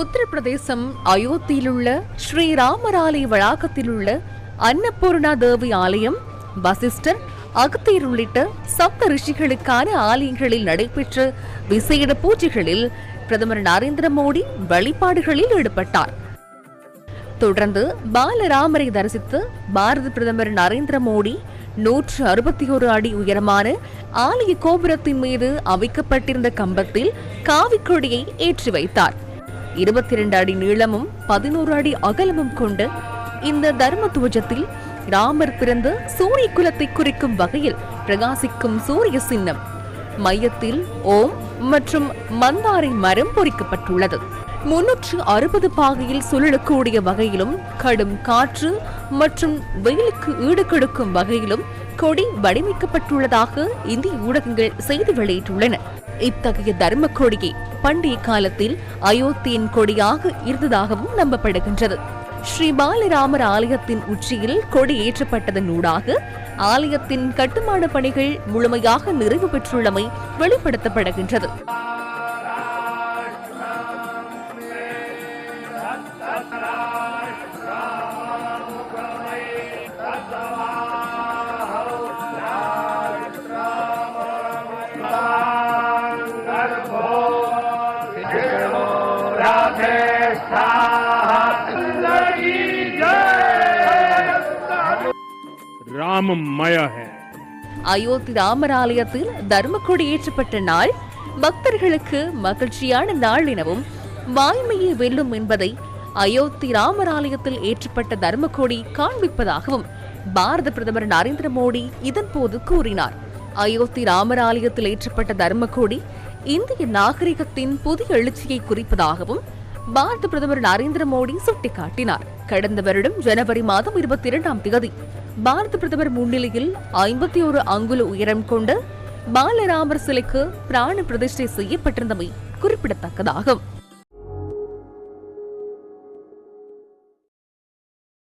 உத்தரப்பிரதேசம் அயோத்தியிலுள்ள ஸ்ரீராமராலய வளாகத்தில் வளாகத்திலுள்ள அன்னபூர்ணா தேவி ஆலயம் வசிஷ்டர் அகத்தியர் உள்ளிட்ட சப்த ரிஷிகளுக்கான ஆலயங்களில் நடைபெற்ற விசேட பூஜைகளில் பிரதமர் நரேந்திர மோடி வழிபாடுகளில் ஈடுபட்டார். தொடர்ந்து பாலராமரை தரிசித்து பாரத பிரதமர் நரேந்திர மோடி நூற்று அறுபத்தி ஒரு அடி உயரமான ஆலய கோபுரத்தின் மீது அமைக்கப்பட்டிருந்த கம்பத்தில் காவிக்கொடியை ஏற்றி வைத்தார். இருபத்தி இரண்டு அடி நீளமும் பதினோரு அடி அகலமும் கொண்ட இந்த தர்ம துவஜத்தில் ராமர் பிறந்த சூரிய குலத்தை குறிக்கும் வகையில் பிரகாசிக்கும் சூரிய சின்னம் மையத்தில் ஓம் மற்றும் மந்தாரை மரம் பொறிக்கப்பட்டுள்ளது. முன்னூற்று அறுபது பாகையில் சுழலக்கூடிய வகையிலும் கடும் காற்று மற்றும் வெயிலுக்கு ஈடுகொடுக்கும் வகையிலும் கொடி வடிவமைக்கப்பட்டுள்ளதாக இந்திய ஊடகங்கள் செய்தி வெளியிட்டுள்ளன. இத்தகைய தர்ம கொடியை பண்டைய காலத்தில் அயோத்தியின் கொடியாக இருந்ததாகவும் நம்பப்படுகின்றது. ஸ்ரீ பாலராமர் ஆலயத்தின் உச்சியில் கொடி ஏற்றப்பட்டதன் ஊடாக ஆலயத்தின் கட்டுமான பணிகள் முழுமையாக நிறைவு பெற்றுள்ளமை வெளிப்படுத்தப்படுகின்றது. ராமம் மயா அயோத்தி ராமர் ஆலயத்தில் தர்மக்கொடி ஏற்றப்பட்ட நாள் பக்தர்களுக்கு மகிழ்ச்சியான நாள் எனவும் வாய்மையை வெல்லும் என்பதை அயோத்தி ராமர் ஆலயத்தில் ஏற்றப்பட்ட தர்மக்கோடி காண்பிப்பதாகவும் பாரத பிரதமர் நரேந்திர மோடி இதன்போது கூறினார். அயோத்தி ராமர் ஆலயத்தில் ஏற்றப்பட்ட தர்மக்கோடி இந்திய நாகரிகத்தின் புதிய எழுச்சியை குறிப்பதாகவும் பாரத பிரதமர் நரேந்திர மோடி சுட்டிக்காட்டினார். கடந்த வருடம் ஜனவரி மாதம் இருபத்தி இரண்டாம் தேதி பாரத பிரதமர் முன்னிலையில் ஐம்பத்தி ஒரு அங்குல உயரம் கொண்ட பாலராமர் சிலைக்கு பிராண பிரதிஷ்டை செய்யப்பட்டிருந்தமை குறிப்பிடத்தக்கதாகும்.